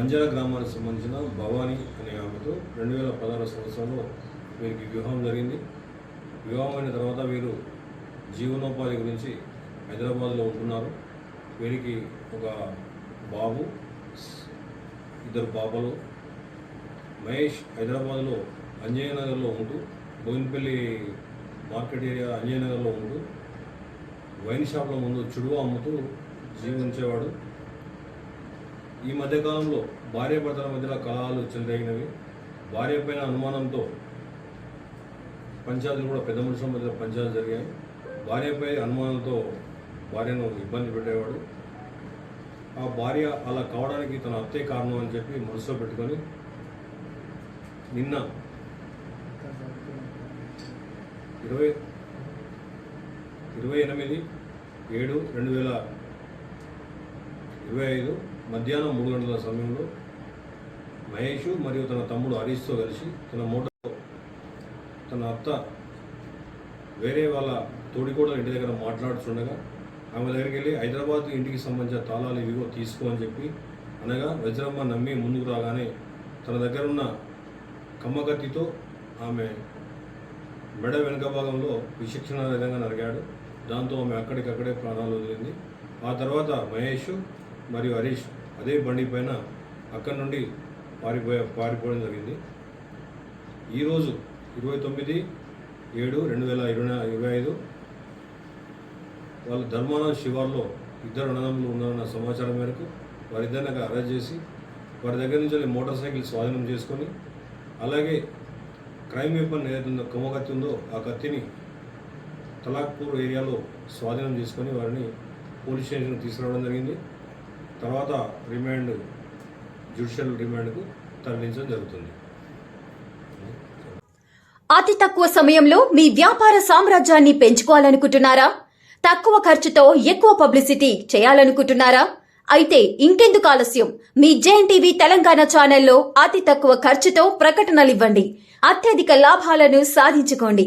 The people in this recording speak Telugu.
బంజారా గ్రామానికి సంబంధించిన భవానీ అనే ఆమెతో రెండు వేల పదహారు సంవత్సరంలో వీరికి వివాహం జరిగింది. వివాహం అయిన తర్వాత వీరు జీవనోపాధి గురించి హైదరాబాద్లో ఉంటున్నారు. వీరికి ఒక బాబు ఇద్దరు పాపలు. మహేష్ హైదరాబాద్లో అంజయనగర్లో ఉంటూ బోయినపల్లి మార్కెట్ ఏరియా అంజయనగర్లో ఉంటూ వైన్ షాప్లో ముందు చుడువ అమ్ముతూ జీవించేవాడు. ఈ మధ్యకాలంలో భార్యాభర్తల మధ్యన కలహాలు చెలరేగినవి భార్య పైన అనుమానంతో పంచాయతీలు కూడా పెద్ద మనుషుల మధ్య పంచాయతీలు జరిగాయి. భార్యపై అనుమానంతో భార్యను ఇబ్బంది పెట్టేవాడు. ఆ భార్య అలా కావడానికి తన అత్తే కారణం అని చెప్పి మనసులో పెట్టుకొని నిన్న ఇరవై ఇరవై ఎనిమిది ఏడు రెండు వేల ఇరవై ఐదు మధ్యాహ్నం మూడు గంటల సమయంలో మహేష్ మరియు తన తమ్ముడు హరీష్తో కలిసి తన మోటార్ తన అత్త వేరే వాళ్ళ తోడికోడల ఇంటి దగ్గర మాట్లాడుతుండగా ఆమె దగ్గరికి వెళ్ళి హైదరాబాద్ ఇంటికి సంబంధించిన తాళాలు ఇవిగో తీసుకో అని చెప్పి అనగా వజ్రమ్మ నమ్మి ముందుకు రాగానే తన దగ్గర ఉన్న కమ్మకత్తితో ఆమె మెడ వెనుక భాగంలో విశిక్షణ విధంగా నరిగాడు దాంతో ఆమె అక్కడికక్కడే ప్రాణాలు వదిలింది. ఆ తర్వాత మహేష్ మరియు హరీష్ అదే బండి పైన అక్కడి నుండి పారిపోయే పారిపోవడం జరిగింది. ఈరోజు ఇరవై తొమ్మిది ఏడు రెండు వేల ఇరవై ఇరవై ఐదు వాళ్ళు ధర్మాన శివార్లో ఇద్దరు అన్నదమ్ములు ఉన్నారన్న సమాచారం మేరకు వారిద్దరిని అరెస్ట్ చేసి వారి దగ్గర నుంచి వెళ్ళి మోటార్ సైకిల్ స్వాధీనం చేసుకొని అలాగే క్రైమ్ వెపన్ ఏదైతే ఉందో కొమ్మ కత్తి ఉందో ఆ కత్తిని తలాక్పూర్ ఏరియాలో స్వాధీనం చేసుకొని వారిని పోలీస్ స్టేషన్కి తీసుకురావడం జరిగింది. తర్వాత రిమాండ్ జ్యుడిషియల్ రిమాండ్కు తరలించడం జరుగుతుంది. అతి తక్కువ సమయంలో మీ వ్యాపార సామ్రాజ్యాన్ని పెంచుకోవాలనుకుంటున్నారా? తక్కువ ఖర్చుతో ఎక్కువ పబ్లిసిటీ చేయాలనుకుంటున్నారా? అయితే ఇంకెందుకు ఆలస్యం. మీ జేఎన్టీవీ తెలంగాణ ఛానల్లో అతి తక్కువ ఖర్చుతో ప్రకటనలు ఇవ్వండి. అత్యధిక లాభాలను సాధించుకోండి.